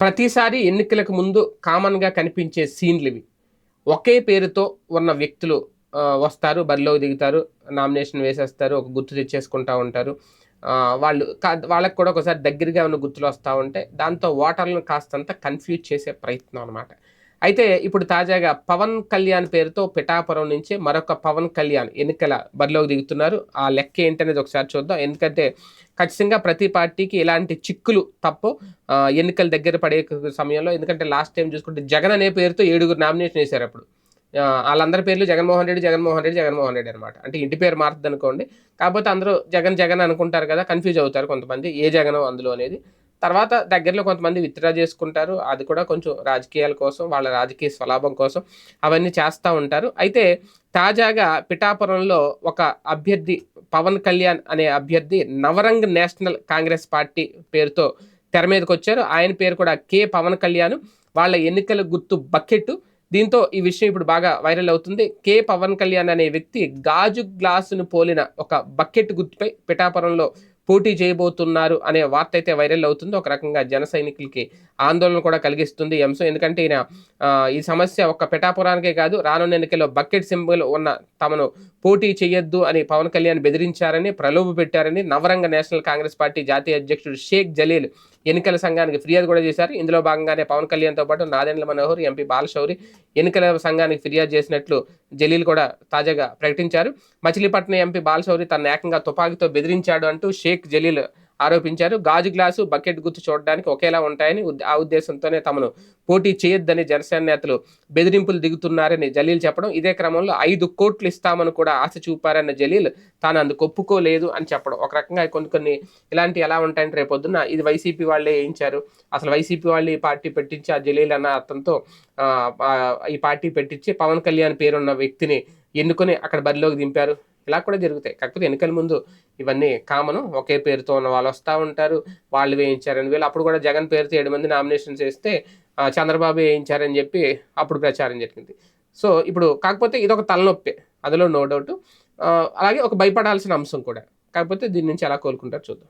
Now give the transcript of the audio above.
ప్రతిసారి ఎన్నికలకు ముందు కామన్గా కనిపించే సీన్లు ఇవి. ఒకే పేరుతో ఉన్న వ్యక్తులు వస్తారు బరిలోకి దిగుతారు నామినేషన్ వేసేస్తారు ఒక గుర్తు తెచ్చేసుకుంటూ ఉంటారు. వాళ్ళు కా- వాళ్ళకి కూడా ఒకసారి దగ్గరగా ఉన్న గుర్తులు వస్తూ ఉంటాయి. దాంతో ఓటర్లను కాస్తంత కన్ఫ్యూజ్ చేసే ప్రయత్నం అనమాట అయితే ఇప్పుడు తాజాగా పవన్ కళ్యాణ్ పేరుతో పిఠాపురం నుంచి మరొక పవన్ కళ్యాణ్ ఎన్నికల బరిలోకి దిగుతున్నారు. ఆ లెక్క ఏంటనేది ఒకసారి చూద్దాం. ఎందుకంటే ఖచ్చితంగా ప్రతి పార్టీకి ఇలాంటి చిక్కులు తప్పు ఎన్నికల దగ్గర పడే సమయంలో. ఎందుకంటే లాస్ట్ టైం చూసుకుంటే జగన్ అనే పేరుతో ఏడుగురు నామినేషన్ వేశారు అప్పుడు. వాళ్ళందరి పేర్లు జగన్మోహన్ రెడ్డి జగన్మోహన్ రెడ్డి జగన్మోహన్ రెడ్డి అనమాట అంటే ఇంటి పేరు మారుతుంది అనుకోండి. కాకపోతే అందరూ జగన్ జగన్ అనుకుంటారు కదా కన్ఫ్యూజ్ అవుతారు కొంతమంది. ఏ జగన్ అందులో అనేది. తర్వాత దగ్గరలో కొంతమంది విత్డ్రా చేసుకుంటారు. అది కూడా కొంచెం రాజకీయాల కోసం వాళ్ళ రాజకీయ స్వలాభం కోసం అవన్నీ చేస్తూ ఉంటారు. అయితే తాజాగా పిఠాపురంలో ఒక అభ్యర్థి పవన్ కళ్యాణ్ అనే అభ్యర్థి నవరంగ్ నేషనల్ కాంగ్రెస్ పార్టీ పేరుతో తెర మీదకి వచ్చారు ఆయన పేరు కూడా కే. పవన్ కళ్యాణ్. వాళ్ళ ఎన్నికల గుర్తు బకెట్ దీంతో ఈ విషయం ఇప్పుడు బాగా వైరల్ అవుతుంది. కే. పవన్ కళ్యాణ్ అనే వ్యక్తి గాజు గ్లాసును పోలిన ఒక బకెట్ గుర్తుపై పిఠాపురంలో పోటీ చేయబోతున్నారు అనే వార్త అయితే వైరల్ అవుతుంది. ఒక రకంగా జన సైనికులకి ఆందోళన కూడా కలిగిస్తుంది ఈ అంశం. ఎందుకంటే ఈయన ఈ సమస్య ఒక్క పిఠాపురానికే కాదు రానున్న ఎన్నికల్లో బకెట్ సింబల్ ఉన్న తమను పోటీ చేయొద్దు అని పవన్ కళ్యాణ్ బెదిరించారని ప్రలోభ పెట్టారని నవరంగ నేషనల్ కాంగ్రెస్ పార్టీ జాతీయ అధ్యక్షుడు షేక్ జలీల్ ఎన్నికల సంఘానికి ఫిర్యాదు కూడా చేశారు. ఇందులో భాగంగానే పవన్ కళ్యాణ్తో పాటు నాదెండ్ల మనోహర్ ఎంపీ బాలశౌరి ఎన్నికల సంఘానికి ఫిర్యాదు చేసినట్లు జలీల్ కూడా తాజాగా ప్రకటించారు. మచిలీపట్నం ఎంపీ బాలశౌరి తన ఏకంగా తుపాకీతో బెదిరించాడు అంటూ షేక్ జలీల్ ఆరోపించారు. గాజు గ్లాసు బకెట్ గుర్తు చూడడానికి ఒకేలా ఉంటాయని ఆ ఉద్దేశంతోనే తమను పోటీ చేయొద్దని జనసేన నేతలు బెదిరింపులు దిగుతున్నారని జలీల్ చెప్పడం. ఇదే క్రమంలో ఐదు కోట్లు ఇస్తామని కూడా ఆశ చూపారన్న జలీల్ తాను అందుకు ఒప్పుకోలేదు అని చెప్పడం. ఒక రకంగా కొన్ని కొన్ని ఇలాంటి ఎలా ఉంటాయంటే రేపొద్దున ఇది వైసీపీ వాళ్ళే వేయించారు. అసలు వైసీపీ వాళ్ళు ఈ పార్టీ పెట్టించి ఆ జలీల్ అన్న అతనితో ఈ పార్టీ పెట్టించి పవన్ కళ్యాణ్ పేరున్న వ్యక్తిని ఎన్నుకొని అక్కడ బరిలోకి దింపారు? ఇలా కూడా జరుగుతాయి. కాకపోతే ఎన్నికల ముందు ఇవన్నీ కామను. ఒకే పేరుతో ఉన్న వాళ్ళు వస్తూ ఉంటారు. వాళ్ళు వేయించారని వీళ్ళు అప్పుడు కూడా జగన్ పేరుతో ఏడు మంది నామినేషన్స్ వేస్తే చంద్రబాబు వేయించారని చెప్పి అప్పుడు ప్రచారం జరిగింది. సో ఇప్పుడు కాకపోతే ఇది ఒక తలనొప్పి. అందులో నో డౌట్. అలాగే ఒక భయపడాల్సిన అంశం కూడా. కాకపోతే దీని నుంచి ఎలా కోలుకుంటారు చూద్దాం.